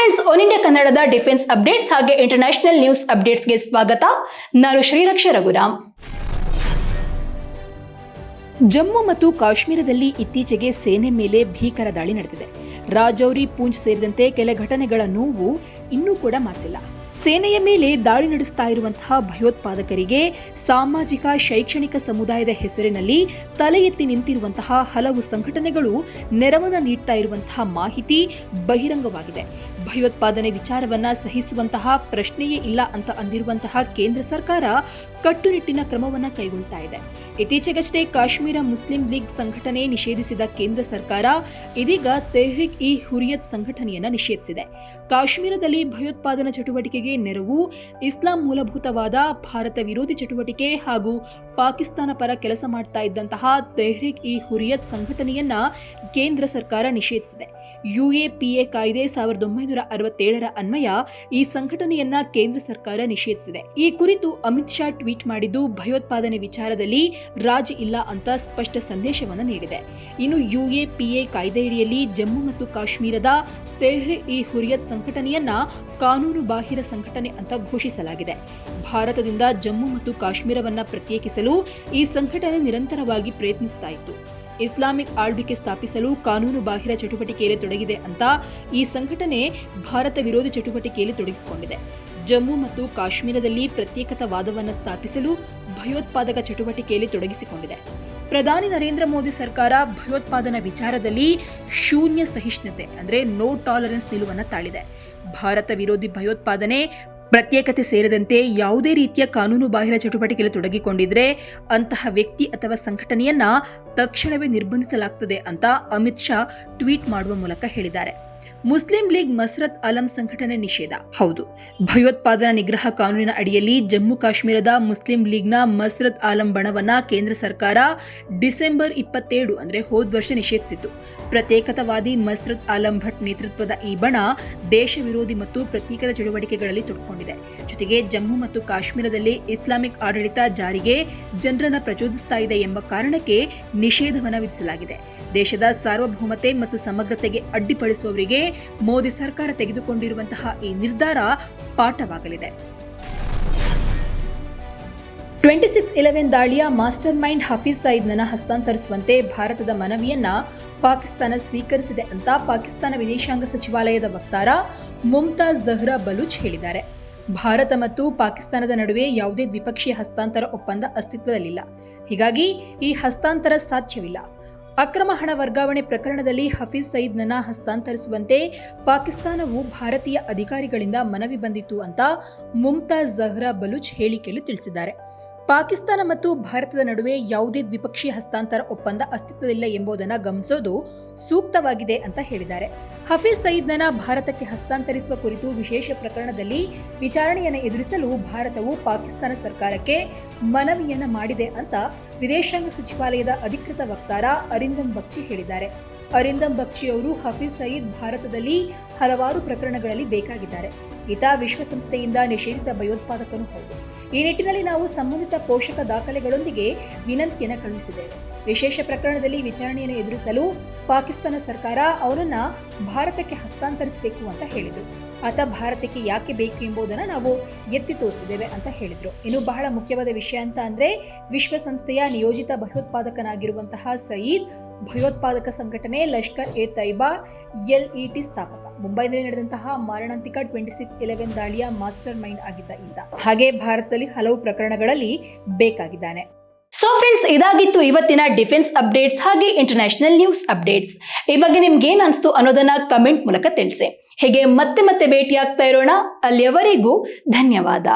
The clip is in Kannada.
ಫ್ರೆಂಡ್ಸ್ ಒನ್ ಇಂಡಿಯಾ ಕನ್ನಡದ ಡಿಫೆನ್ಸ್ ಅಪ್ಡೇಟ್ಸ್ ಹಾಗೆ ಇಂಟರ್ನ್ಯಾಷನಲ್ ನ್ಯೂಸ್ ಅಪ್ಡೇಟ್ಸ್ಗೆ ಸ್ವಾಗತ. ನಾನು ಶ್ರೀರಕ್ಷ ರಘುರಾಮ್. ಜಮ್ಮು ಮತ್ತು ಕಾಶ್ಮೀರದಲ್ಲಿ ಇತ್ತೀಚೆಗೆ ಸೇನೆ ಮೇಲೆ ಭೀಕರ ದಾಳಿ ನಡೆದಿದೆ. ರಾಜೌರಿ, ಪೂಂಚ್ ಸೇರಿದಂತೆ ಕೆಲ ಘಟನೆಗಳ ನೋವು ಇನ್ನೂ ಕೂಡ ಮಾಸಿಲ್ಲ. ಸೇನೆಯ ಮೇಲೆ ದಾಳಿ ನಡೆಸ್ತಾ ಇರುವಂತಹ ಭಯೋತ್ಪಾದಕರಿಗೆ ಸಾಮಾಜಿಕ, ಶೈಕ್ಷಣಿಕ ಸಮುದಾಯದ ಹೆಸರಿನಲ್ಲಿ ತಲೆ ಎತ್ತಿ ನಿಂತಿರುವಂತಹ ಹಲವು ಸಂಘಟನೆಗಳು ನೆರವನ್ನು ನೀಡ್ತಾ ಇರುವಂತಹ ಮಾಹಿತಿ ಬಹಿರಂಗವಾಗಿದೆ. ಭಯೋತ್ಪಾದನೆ ವಿಚಾರವನ್ನ ಸಹಿಸುವಂತಹ ಪ್ರಶ್ನೆಯೇ ಇಲ್ಲ ಅಂತ ಅಂದಿರುವಂತಹ ಕೇಂದ್ರ ಸರ್ಕಾರ ಕಟ್ಟುನಿಟ್ಟಿನ ಕ್ರಮವನ್ನ ಕೈಗೊಳ್ತಾ ಇದೆ. ಇತ್ತೀಚೆಗಷ್ಟೇ ಕಾಶ್ಮೀರ ಮುಸ್ಲಿಂ ಲೀಗ್ ಸಂಘಟನೆ ನಿಷೇಧಿಸಿದ ಕೇಂದ್ರ ಸರ್ಕಾರ ಇದೀಗ ತೆಹ್ರಿಕ್ ಇ ಹುರಿಯತ್ ಸಂಘಟನೆಯನ್ನು ನಿಷೇಧಿಸಿದೆ. ಕಾಶ್ಮೀರದಲ್ಲಿ ಭಯೋತ್ಪಾದನಾ ಚಟುವಟಿಕೆಗೆ ನೆರವು, ಇಸ್ಲಾಂ ಮೂಲಭೂತವಾದ ಭಾರತ ವಿರೋಧಿ ಚಟುವಟಿಕೆ ಹಾಗೂ ಪಾಕಿಸ್ತಾನ ಪರ ಕೆಲಸ ಮಾಡ್ತಾ ಇದ್ದಂತಹ ತೆಹ್ರಿಕ್ ಇ ಹುರಿಯತ್ ಸಂಘಟನೆಯನ್ನ ಕೇಂದ್ರ ಸರ್ಕಾರ ನಿಷೇಧಿಸಿದೆ. ಯುಎಪಿಎ ಕಾಯ್ದೆ ಸಾವಿರದ ಒಂಬೈನೂರ ಅರವತ್ತೇಳರ ಅನ್ವಯ ಈ ಸಂಘಟನೆಯನ್ನ ಕೇಂದ್ರ ಸರ್ಕಾರ ನಿಷೇಧಿಸಿದೆ. ಈ ಕುರಿತು ಅಮಿತ್ ಶಾ ಟ್ವೀಟ್ ಮಾಡಿದ್ದು ಭಯೋತ್ಪಾದನೆ ವಿಚಾರದಲ್ಲಿ ರಾಜಿ ಇಲ್ಲ ಅಂತ ಸ್ಪಷ್ಟ ಸಂದೇಶವನ್ನು ನೀಡಿದೆ. ಇನ್ನು ಯುಎಪಿಎ ಕಾಯ್ದೆಯಡಿಯಲ್ಲಿ ಜಮ್ಮು ಮತ್ತು ಕಾಶ್ಮೀರದ ತೆಹ್ರಿ ಇ ಹುರಿಯತ್ ಸಂಘಟನೆಯನ್ನ ಕಾನೂನು ಬಾಹಿರ ಸಂಘಟನೆ ಅಂತ ಘೋಷಿಸಲಾಗಿದೆ. ಭಾರತದಿಂದ ಜಮ್ಮು ಮತ್ತು ಕಾಶ್ಮೀರವನ್ನ ಪ್ರತ್ಯೇಕಿಸಲು ಈ ಸಂಘಟನೆ ನಿರಂತರವಾಗಿ ಪ್ರಯತ್ನಿಸ್ತಾ ಇತ್ತು. ಇಸ್ಲಾಮಿಕ್ ಆಳ್ವಿಕೆ ಸ್ಥಾಪಿಸಲು ಕಾನೂನು ಬಾಹಿರ ಚಟುವಟಿಕೆಯಲ್ಲಿ ತೊಡಗಿದೆ ಅಂತ ಈ ಸಂಘಟನೆ ಭಾರತ ವಿರೋಧಿ ಚಟುವಟಿಕೆಯಲ್ಲಿ ತೊಡಗಿಸಿಕೊಂಡಿದೆ. ಜಮ್ಮು ಮತ್ತು ಕಾಶ್ಮೀರದಲ್ಲಿ ಪ್ರತ್ಯೇಕತಾವಾದವನ್ನು ಸ್ಥಾಪಿಸಲು ಭಯೋತ್ಪಾದಕ ಚಟುವಟಿಕೆಯಲ್ಲಿ ತೊಡಗಿಸಿಕೊಂಡಿದೆ. ಪ್ರಧಾನಿ ನರೇಂದ್ರ ಮೋದಿ ಸರ್ಕಾರ ಭಯೋತ್ಪಾದನಾ ವಿಚಾರದಲ್ಲಿ ಶೂನ್ಯ ಸಹಿಷ್ಣುತೆ, ಅಂದ್ರೆ ನೋ ಟಾಲರೆನ್ಸ್ ನಿಲುವನ್ನು ತಾಳಿದೆ. ಭಾರತ ವಿರೋಧಿ ಭಯೋತ್ಪಾದನೆ ಪ್ರತ್ಯೇಕತೆ ಸೇರಿದಂತೆ ಯಾವುದೇ ರೀತಿಯ ಕಾನೂನು ಬಾಹಿರ ಚಟುವಟಿಕೆಯಲ್ಲಿ ತೊಡಗಿಕೊಂಡಿದ್ರೆ ಅಂತಹ ವ್ಯಕ್ತಿ ಅಥವಾ ಸಂಘಟನೆಯನ್ನ ತಕ್ಷಣವೇ ನಿರ್ಬಂಧಿಸಲಾಗ್ತದೆ ಅಂತ ಅಮಿತ್ ಶಾ ಟ್ವೀಟ್ ಮಾಡುವ ಮೂಲಕ ಹೇಳಿದ್ದಾರೆ. ಮುಸ್ಲಿಂ ಲೀಗ್ ಮಸ್ರತ್ ಅಲಂ ಸಂಘಟನೆ ನಿಷೇಧ. ಹೌದು, ಭಯೋತ್ಪಾದನಾ ನಿಗ್ರಹ ಕಾನೂನಿನ ಅಡಿಯಲ್ಲಿ ಜಮ್ಮು ಕಾಶ್ಮೀರದ ಮುಸ್ಲಿಂ ಲೀಗ್ನ ಮಸ್ರತ್ ಆಲಂ ಬಣವನ್ನ ಕೇಂದ್ರ ಸರ್ಕಾರ ಡಿಸೆಂಬರ್ ಇಪ್ಪತ್ತೇಳು ಅಂದರೆ ಹೋದ ವರ್ಷ ನಿಷೇಧಿಸಿತ್ತು. ಪ್ರತ್ಯೇಕತಾವಾದಿ ಮಸ್ರತ್ ಆಲಂ ಭಟ್ ನೇತೃತ್ವದ ಈ ಬಣ ದೇಶ ವಿರೋಧಿ ಮತ್ತು ಪ್ರತ್ಯೇಕದ ಚಳುವಳಿಕೆಗಳಲ್ಲಿ ತೊಡಕೊಂಡಿದೆ. ಜೊತೆಗೆ ಜಮ್ಮು ಮತ್ತು ಕಾಶ್ಮೀರದಲ್ಲಿ ಇಸ್ಲಾಮಿಕ್ ಆಡಳಿತ ಜಾರಿಗೆ ಜನರನ್ನ ಪ್ರಚೋದಿಸ್ತಾ ಇದೆ ಎಂಬ ಕಾರಣಕ್ಕೆ ನಿಷೇಧವನ್ನು ವಿಧಿಸಲಾಗಿದೆ. ದೇಶದ ಸಾರ್ವಭೌಮತೆ ಮತ್ತು ಸಮಗ್ರತೆಗೆ ಅಡ್ಡಿಪಡಿಸುವವರಿಗೆ ಮೋದಿ ಸರ್ಕಾರ ತೆಗೆದುಕೊಂಡಿರುವಂತಹ ಈ ನಿರ್ಧಾರ ಪಾಠವಾಗಲಿದೆ. ಟ್ವೆಂಟಿ ಸಿಕ್ಸ್ ಇಲೆವೆನ್ ದಾಳಿಯ ಮಾಸ್ಟರ್ ಮೈಂಡ್ ಹಫೀಜ್ ಸಯೀದ್ನನ್ನ ಹಸ್ತಾಂತರಿಸುವಂತೆ ಭಾರತದ ಮನವಿಯನ್ನ ಪಾಕಿಸ್ತಾನ ಸ್ವೀಕರಿಸಿದೆ ಅಂತ ಪಾಕಿಸ್ತಾನ ವಿದೇಶಾಂಗ ಸಚಿವಾಲಯದ ವಕ್ತಾರ ಮುಮ್ತಾಜ್ ಜಹ್ರಾ ಬಲೂಚ್ ಹೇಳಿದ್ದಾರೆ. ಭಾರತ ಮತ್ತು ಪಾಕಿಸ್ತಾನದ ನಡುವೆ ಯಾವುದೇ ದ್ವಿಪಕ್ಷೀಯ ಹಸ್ತಾಂತರ ಒಪ್ಪಂದ ಅಸ್ತಿತ್ವದಲ್ಲಿಲ್ಲ. ಹೀಗಾಗಿ ಈ ಹಸ್ತಾಂತರ ಸಾಧ್ಯವಿಲ್ಲ. ಅಕ್ರಮ ಹಣ ವರ್ಗಾವಣೆ ಪ್ರಕರಣದಲ್ಲಿ ಹಫೀಜ್ ಸಯೀದ್ನನ್ನ ಹಸ್ತಾಂತರಿಸುವಂತೆ ಪಾಕಿಸ್ತಾನವು ಭಾರತೀಯ ಅಧಿಕಾರಿಗಳಿಂದ ಮನವಿ ಬಂದಿತ್ತು ಅಂತ ಮುಮ್ತಾಜ್ ಜಹ್ರಾ ಬಲೂಚ್ ಹೇಳಿಕೆಯಲ್ಲಿ ತಿಳಿಸಿದ್ದಾರೆ. ಪಾಕಿಸ್ತಾನ ಮತ್ತು ಭಾರತದ ನಡುವೆ ಯಾವುದೇ ದ್ವಿಪಕ್ಷೀಯ ಹಸ್ತಾಂತರ ಒಪ್ಪಂದ ಅಸ್ತಿತ್ವದಲ್ಲಿಲ್ಲ ಎಂಬುದನ್ನು ಗಮನಿಸೋದು ಸೂಕ್ತವಾಗಿದೆ ಅಂತ ಹೇಳಿದ್ದಾರೆ. ಹಫೀಜ್ ಸಯೀದ್ನನ್ನ ಭಾರತಕ್ಕೆ ಹಸ್ತಾಂತರಿಸುವ ಕುರಿತು ವಿಶೇಷ ಪ್ರಕರಣದಲ್ಲಿ ವಿಚಾರಣೆಯನ್ನು ಎದುರಿಸಲು ಭಾರತವು ಪಾಕಿಸ್ತಾನ ಸರ್ಕಾರಕ್ಕೆ ಮನವಿಯನ್ನು ಮಾಡಿದೆ ಅಂತ ವಿದೇಶಾಂಗ ಸಚಿವಾಲಯದ ಅಧಿಕೃತ ವಕ್ತಾರ ಅರಿಂದಮ್ ಬಕ್ಷಿ ಹೇಳಿದ್ದಾರೆ. ಅರಿಂದಮ್ ಬಕ್ಷಿ ಅವರು ಹಫೀಜ್ ಸಯೀದ್ ಭಾರತದಲ್ಲಿ ಹಲವಾರು ಪ್ರಕರಣಗಳಲ್ಲಿ ಬೇಕಾಗಿದ್ದಾರೆ. ಈತ ವಿಶ್ವಸಂಸ್ಥೆಯಿಂದ ನಿಷೇಧಿತ ಭಯೋತ್ಪಾದಕನು ಹೌದು. ಈ ನಿಟ್ಟಿನಲ್ಲಿ ನಾವು ಸಂಬಂಧಿತ ಪೋಷಕ ದಾಖಲೆಗಳೊಂದಿಗೆ ವಿನಂತಿಯನ್ನು ಕಳುಹಿಸಿದ್ದೇವೆ. ವಿಶೇಷ ಪ್ರಕರಣದಲ್ಲಿ ವಿಚಾರಣೆಯನ್ನು ಎದುರಿಸಲು ಪಾಕಿಸ್ತಾನ ಸರ್ಕಾರ ಅವರನ್ನ ಭಾರತಕ್ಕೆ ಹಸ್ತಾಂತರಿಸಬೇಕು ಅಂತ ಹೇಳಿದರು. ಆತ ಭಾರತಕ್ಕೆ ಯಾಕೆ ಬೇಕು ಎಂಬುದನ್ನು ನಾವು ಎತ್ತಿ ತೋರಿಸಿದ್ದೇವೆ ಅಂತ ಹೇಳಿದರು. ಇನ್ನು ಬಹಳ ಮುಖ್ಯವಾದ ವಿಷಯ ಅಂತ ಅಂದರೆ ವಿಶ್ವಸಂಸ್ಥೆಯ ನಿಯೋಜಿತ ಭಯೋತ್ಪಾದಕನಾಗಿರುವಂತಹ ಸಯೀದ್ ಭಯೋತ್ಪಾದಕ ಸಂಘಟನೆ ಲಷ್ಕರ್ ಎ ತೈಬಾ ಎಲ್ಇಟಿ ಸ್ಥಾಪಕ. ಮುಂಬೈನಲ್ಲಿ ನಡೆದಂತಹ ಮಾರಣಾಂತಿಕ ಟ್ವೆಂಟಿ ಸಿಕ್ಸ್ ಇಲೆವೆನ್ ದಾಳಿಯ ಮಾಸ್ಟರ್ ಮೈಂಡ್ ಆಗಿದ್ದ ಈತ ಹಾಗೆ ಭಾರತದಲ್ಲಿ ಹಲವು ಪ್ರಕರಣಗಳಲ್ಲಿ ಬೇಕಾಗಿದ್ದಾನೆ. ಸೊ ಫ್ರೆಂಡ್ಸ್ ಇದಾಗಿತ್ತು ಇವತ್ತಿನ ಡಿಫೆನ್ಸ್ ಅಪ್ಡೇಟ್ಸ್ ಹಾಗೆ ಇಂಟರ್ನ್ಯಾಷನಲ್ ನ್ಯೂಸ್ ಅಪ್ಡೇಟ್ಸ್ ಈ ಬಗ್ಗೆ ನಿಮ್ಗೆ ಏನ್ ಅನಿಸ್ತು ಅನ್ನೋದನ್ನ ಕಮೆಂಟ್ ಮೂಲಕ ತಿಳಿಸಿ. ಹೀಗೆ ಮತ್ತೆ ಮತ್ತೆ ಭೇಟಿಯಾಗ್ತಾ ಇರೋಣ. ಅಲ್ಲಿಯವರೆಗೂ ಧನ್ಯವಾದ.